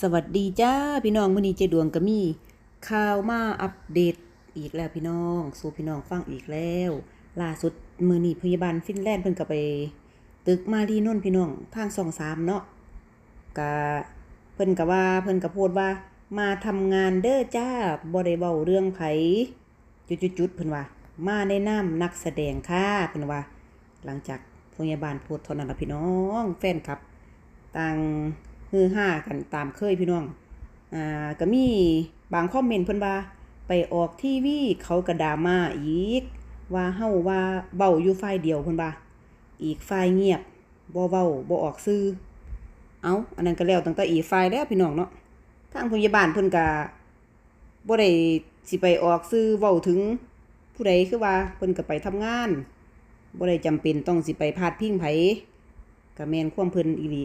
สวัสดีจ้าพี่น้องมื้อนี้เจดวงก็มีข่าวมาอัปเดตอีกแล้วพี่น้องสู่พี่น้องฟังอีกแล้วล่าสุดมื้อนี้พยาบาลฟินแลนด์เพิ่นก็ไป ตึกมารีนนท์พี่น้องทางช่อง3เนาะก็เพิ่นก็ว่าเพิ่นก็โพสต์ว่า มาทำงานเด้อจ้าบ่ได้เว้าเรื่องไผจุดๆๆเพิ่นว่า มาในนามนักแสดงค่ะเพิ่นว่า หลังจากพยาบาลโพสต์เท่านั้นล่ะพี่น้อง แฟนคลับต่าง ฮือฮ่ากันตามเคยพี่น้อง อ่าก็มีบางคอมเมนต์เพิ่นว่าไปออกทีวีเขาก็ดามาอีก ว่าเฮาว่าเว้าอยู่ฝ่ายเดียวเพิ่นว่าอีกฝ่ายเงียบบ่เว้าบ่ออกซื่อเอ้าอันนั้นก็แล้วตั้งแต่อีกฝ่ายแล้วพี่น้องเนาะทางพยาบาลเพิ่นก็บ่ได้สิไปออกซื่อเว้าถึงผู้ใดคือว่าเพิ่นก็ไปทำงานบ่ได้จำเป็นต้องสิไปพาดพิงไผก็แม่นความเพิ่นอีหลี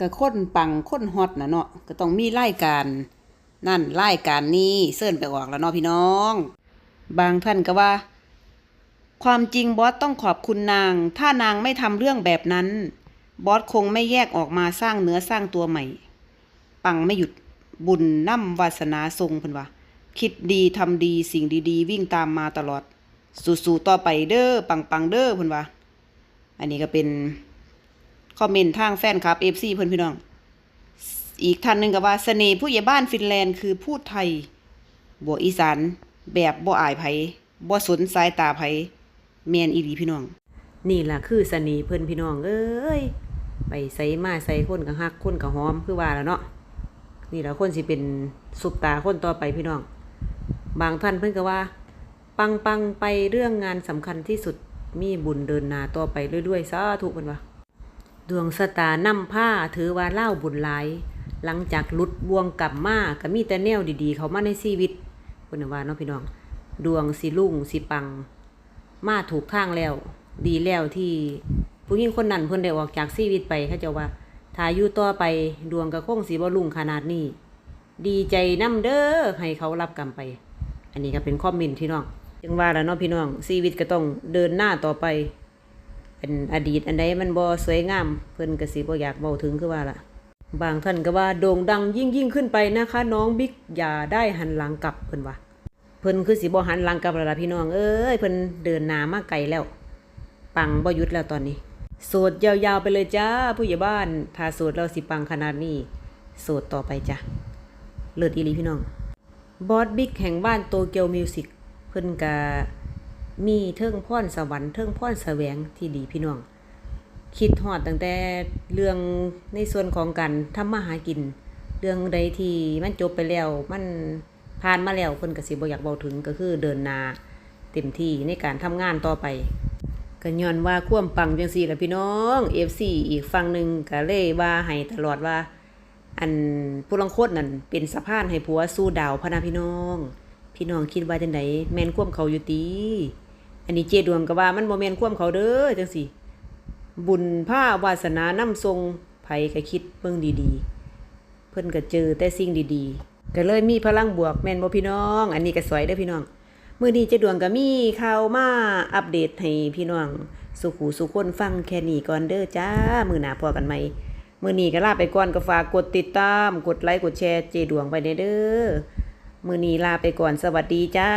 ก็ค้นปังค้นฮอตนะเนาะก็ต้องมีรายการนั่นรายการนี้เสิร์นไปออกแล้วเนาะพี่น้อง บางท่านก็ว่า ความจริงบอสต้องขอบคุณนาง ถ้านางไม่ทำเรื่องแบบนั้น บอสคงไม่แยกออกมาสร้างเนื้อสร้างตัวใหม่ ปังไม่หยุดบุญน้ำวาสนาทรงเพิ่นว่าคิดดีทำดีสิ่งดีๆ วิ่งตามมาตลอด สู้ๆต่อไปเด้อปังๆเด้อเพิ่นว่าอันนี้ก็เป็น คอมเมนต์ทางแฟนคลับ FC เพื่อนพี่น้อง อีกท่านหนึ่งก็ว่าเสน่ห์ผู้ใหญ่บ้านฟินแลนด์คือพูดไทยบ่อีสานแบบบ่อายไผบ่สนสายตาไผแมนอีหลีพี่น้อง นี่ล่ะคือเสน่ห์เพิ่อนพี่น้อง เอ้ยไปใส่มาใส่คนก็ฮักคนก็หอมคือว่าแล้วเนาะนี่แล่ะคนสิเป็นซุปตาคนต่อไปพี่น้อง บางท่านเพิ่นก็ว่า ปังปังไปเรื่องงานสำคัญที่สุดมีบุญเดินนาต่อไปเรื่อยๆสาธุเพิ่นว่า ดวงสตานำผ้าถือว่าเล่าบุญหลาย หลังจากหลุดบวงกลับมาก็มีแต่แนวดีๆ เขามาในชีวิตเพิ่นว่าเนาะพี่น้อง ดวงสิลุ่งสิปัง มาถูกทางแล้ว ดีแล้วที่ผู้หญิงคนนั้นเพิ่นได้ออกจากชีวิตไปเขาเจ้าว่าถ้าอยู่ต่อไปดวงก็คงสิบ่ลุ่งขนาดนี้ ดีใจนำเด้อให้เขารับกรรมไป อันนี้ก็เป็นคอมเมนต์พี่น้อง จึงว่าแล้วเนาะพี่น้องชีวิตก็ต้องเดินหน้าต่อไป เป็นอดีตอันใดมันบ่สวยงาม เพิ่นก็สิบ่อยากเว้าถึงคือว่าล่ะ บางท่านก็ว่าโด่งดังยิ่งยิ่งขึ้นไปนะคะ น้องบิ๊กอย่าได้หันหลังกลับเพิ่นว่าเพิ่นคือสิบ่หันหลังกลับแล้วล่ะพี่น้องเอ้ยเพิ่นเดินหน้ามาไกลแล้ว ปังบ่หยุดแล้วตอนนี้โสดยาวๆไปเลยจ้าผู้ใหญ่บ้านถ้าโสดเราสิปังขนาดนี้โสดต่อไปจ้ะเลิศอีหลีพี่น้องบอสบิ๊กแห่งบ้านโตเกียวมิวสิกเพิ่นก็ มีเทิงพรสวรรค์เทิงพรแสวงที่ดีพี่น้อง คิดฮอดตั้งแต่เรื่องในส่วนของการทำมาหากิน เรื่องใดที่มันจบไปแล้วมันผ่านมาแล้วเพิ่นก็สิบ่อยากเว้าถึงก็คือเดินนาเต็มที่ในการทำงานต่อไปก็ย้อนว่าควมปังจังซี่ละพี่น้อง FC อีกฝั่งหนึ่งก็เลยว่าให้ตลอดว่า อันผู้ลังโคตนั่นเป็นสะพานให้ผัวสู้ดาวพนะพี่น้อง พี่น้องคิดว่าจังไดแมนควมเขาอยู่ติ อันนี้เจดวงก็ว่ามันบ่แม่นความเขาเด้อจังซี่บุญผ้าวาสนานำทรงไผก็คิดเบิ่งดีๆ เพิ่นก็เจอแต่สิ่งดีๆ ก็เลยมีพลังบวกแม่นบ่พี่น้อง อันนี้ก็สวยเด้อพี่น้องมื้อนี้เจดวงก็มีข่าวมาอัปเดตให้พี่น้องสุขูสุขคนฟังแค่นี้ก่อนเด้อจ้า มื้อหน้าพอกันใหม่มื้อนี้ก็ลาไปก่อนก็ฝากกดติดตาม กดไลค์กดแชร์เจดวงไปเด้อมื้อนี้ลาไปก่อนสวัสดีจ้า